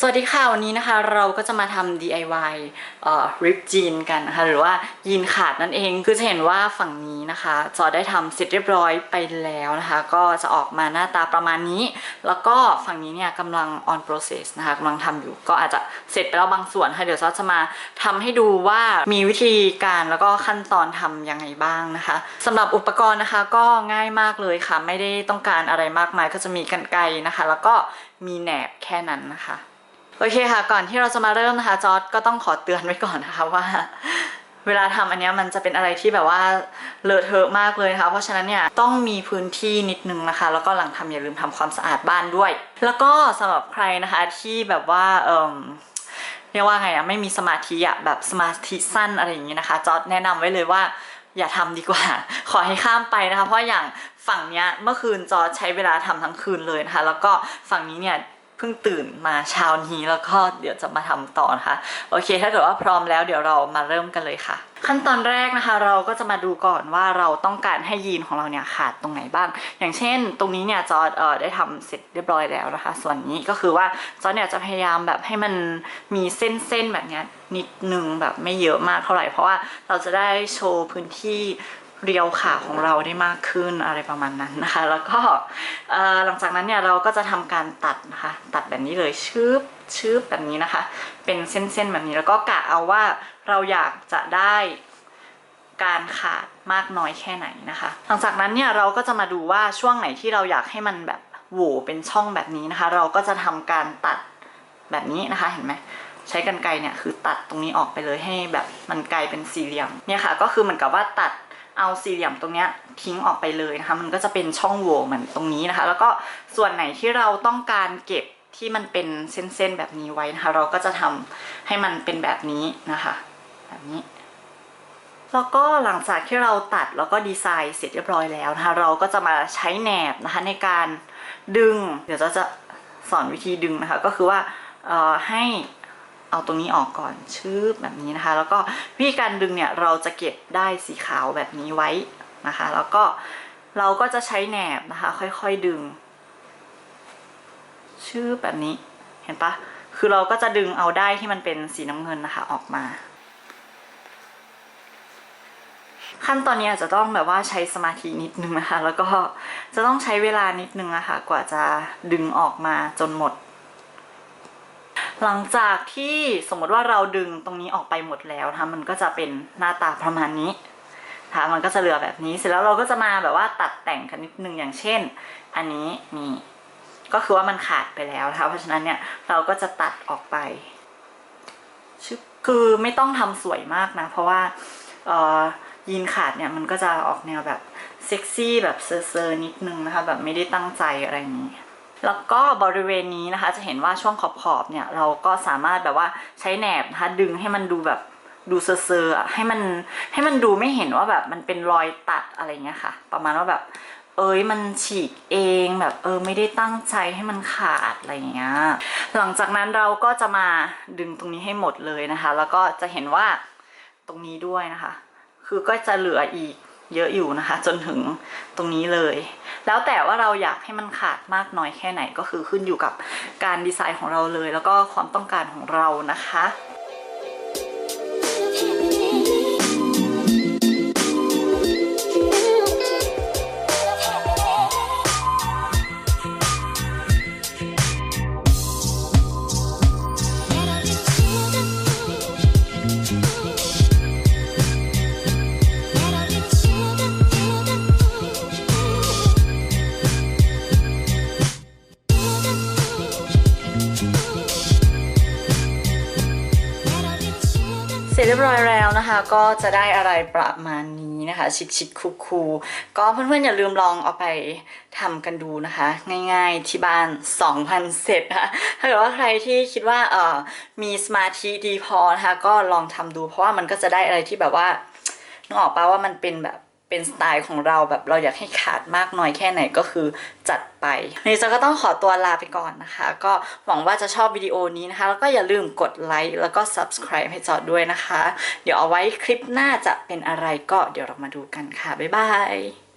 สวัสดีค่ะ วันนี้นะคะเราก็จะมาทำ DIY เอ่อ rip jean กันนะคะ หรือว่ายีนขาดนั่นเองคือจะเห็นว่าฝั่งนี้นะคะจอได้ทำเสร็จเรียบร้อยไปแล้วนะคะ ก็จะออกมาหน้าตาประมาณนี้ แล้วก็ฝั่งนี้เนี่ยกำลัง on process นะคะกำลังทำอยู่ก็อาจจะเสร็จไปแล้วบางส่วนค่ะเดี๋ยวซอจะมาทำให้ดูว่ามีวิธีการแล้วก็ขั้นตอนทำยังไงบ้างนะคะสำหรับอุปกรณ์นะคะก็ง่ายมากเลยค่ะ ไม่ได้ต้องการอะไรมากมายก็จะมีกันไกรนะคะ แล้วก็มีแหนบแค่นั้นนะคะ โอเคค่ะ ก่อนที่เราจะมาเริ่มนะคะจอร์ดก็ต้องขอเตือนไว้ก่อนนะคะว่า เวลาทำอันนี้มันจะเป็นอะไรที่แบบว่าเลอะเทอะมากเลยนะคะเพราะฉะนั้นเนี่ยต้องมีพื้นที่นิดนึงนะคะ แล้วก็หลังทำอย่าลืมทำความสะอาดบ้านด้วย แล้วก็สำหรับใครนะคะที่แบบว่าเอมเรียกว่าไงอะไม่มีสมาธิอะแบบสมาธิสั้นอะไรอย่างนี้นะคะ จอร์ดแนะนำไว้เลยว่าอย่าทำดีกว่า ขอให้ข้ามไปนะคะ เพราะอย่างฝั่งเนี้ยเมื่อคืนจอร์จใช้เวลาทำทั้งคืนเลยนะคะ แล้วก็ฝั่งนี้เนี่ย เพิ่งตื่นมาเช้านี้แล้วก็เดี๋ยวจะมาทำต่อนะคะ โอเค ถ้าเกิดว่าพร้อมแล้วเดี๋ยวเรามาเริ่มกันเลยค่ะ ขั้นตอนแรกนะคะ เราก็จะมาดูก่อนว่าเราต้องการให้ยีนของเราเนี่ยขาดตรงไหนบ้าง อย่างเช่น ตรงนี้เนี่ยจอร์จเออได้ทำเสร็จเรียบร้อยแล้วนะคะ ส่วนนี้ก็คือว่าจอร์จเนี่ยจะพยายามแบบให้มันมีเส้นๆแบบนี้นิดนึงแบบไม่เยอะมากเท่าไหร่เพราะว่าเราจะได้โชว์พื้นที่ เรียวขาของเราได้มากขึ้นอะไรประมาณนั้นนะคะ แล้วก็หลังจากนั้นเนี่ยเราก็จะทำการตัดนะคะ ตัดแบบนี้เลยชืบชืบแบบนี้นะคะ เป็นเส้นๆแบบนี้แล้วก็กะเอาว่าเราอยากจะได้การขาดมากน้อยแค่ไหนนะคะ หลังจากนั้นเนี่ยเราก็จะมาดูว่าช่วงไหนที่เราอยากให้มันแบบโหวเป็นช่องแบบนี้นะคะ เราก็จะทำการตัดแบบนี้นะคะเห็นไหมใช้กรรไกรเนี่ยคือตัดตรงนี้ออกไปเลยให้แบบมันกลายเป็นสี่เหลี่ยมเนี่ยค่ะ ก็คือเหมือนกับว่าตัด เอาสี่เหลี่ยมตรงเนี้ยทิ้งออกไปเลยนะคะ มันก็จะเป็นช่องโหว่เหมือนตรงนี้นะคะ แล้วก็ส่วนไหนที่เราต้องการเก็บที่มันเป็นเส้นๆแบบนี้ไว้นะคะ เราก็จะทำให้มันเป็นแบบนี้นะคะ แบบนี้แล้วก็หลังจากที่เราตัดแล้วก็ดีไซน์เสร็จเรียบร้อยแล้วนะคะ เราก็จะมาใช้แหนบนะคะในการดึง เดี๋ยวจะจะสอนวิธีดึงนะคะ ก็คือว่าเอ่อให้ เอาตรงนี้ออกก่อนชืบแบบนี้นะคะ แล้วก็วิธีการดึงเนี่ยเราจะเก็บได้สีขาวแบบนี้ไว้นะคะ แล้วก็เราก็จะใช้แหนบนะคะ ค่อยๆดึง ชืบแบบนี้เห็นปะคือเราก็จะดึงเอาได้ที่มันเป็นสีน้ำเงินนะคะออกมา ขั้นตอนนี้อาจจะต้องแบบว่าใช้สมาธินิดนึงนะคะ แล้วก็จะต้องใช้เวลานิดนึงนะคะกว่าจะดึงออกมาจนหมด หลังจากที่สมมติว่าเราดึงตรงนี้ออกไปหมดแล้วนะคะมันก็จะเป็นหน้าตาประมาณนี้นะคะมันก็จะเหลือแบบนี้เสร็จแล้วเราก็จะมาแบบว่าตัดแต่งกันนิดนึงอย่างเช่น อันนี้นี่ก็คือว่ามันขาดไปแล้วนะคะเพราะฉะนั้นเนี่ยเราก็จะตัดออกไปคือไม่ต้องทำสวยมากนะ เพราะว่าเอ่อยีนขาดเนี่ยมันก็จะออกแนวแบบเซ็กซี่แบบเซอร์ๆนิดนึงนะคะ แบบไม่ได้ตั้งใจอะไรอย่างนี้ แล้วก็บริเวณนี้นะคะจะเห็นว่าช่วงขอบๆเนี่ยเราก็สามารถแบบว่าใช้แหนบนะคะดึงให้มันดูแบบดูเซอร์ๆให้มันให้มันดูไม่เห็นว่าแบบมันเป็นรอยตัดอะไรเงี้ยค่ะ ประมาณว่าแบบ เอ้ยมันฉีกเองแบบเออไม่ได้ตั้งใจให้มันขาดอะไรเงี้ยหลังจากนั้นเราก็จะมาดึงตรงนี้ให้หมดเลยนะคะ แล้วก็จะเห็นว่าตรงนี้ด้วยนะคะ คือก็จะเหลืออีก เยอะอยู่นะคะ จนถึงตรงนี้เลย แล้วแต่ว่าเราอยากให้มันขาดมากน้อยแค่ไหนก็คือขึ้นอยู่กับการดีไซน์ของเราเลย แล้วก็ความต้องการของเรานะคะ ร็จเรียบร้อยแล้วนะคะ ก็จะได้อะไรประมาณนี้นะคะ ชิคชิคคูคูก็เพื่อนๆอย่าลืมลองเอาไปทำกันดูนะคะ ง่ายๆที่บ้าน 2,000 เสร็จนะคะถ้าเกิดว่าใครที่คิดว่าเออมีสมาธิดีพอนะคะก็ลองทำดู เพราะว่ามันก็จะได้อะไรที่แบบว่านึกออกปะว่ามันเป็นแบบ เป็นสไตล์ของเราแบบเราอยากให้ขาดมากน้อยแค่ไหนก็คือจัดไปนี่จะก็ต้องขอตัวลาไปก่อนนะคะ ก็หวังว่าจะชอบวิดีโอนี้นะคะ แล้วก็อย่าลืมกดไลค์แล้วก็ subscribe ให้จอดด้วยนะคะ เดี๋ยวเอาไว้คลิปหน้าจะเป็นอะไรก็เดี๋ยวเรามาดูกันค่ะ บ๊ายบาย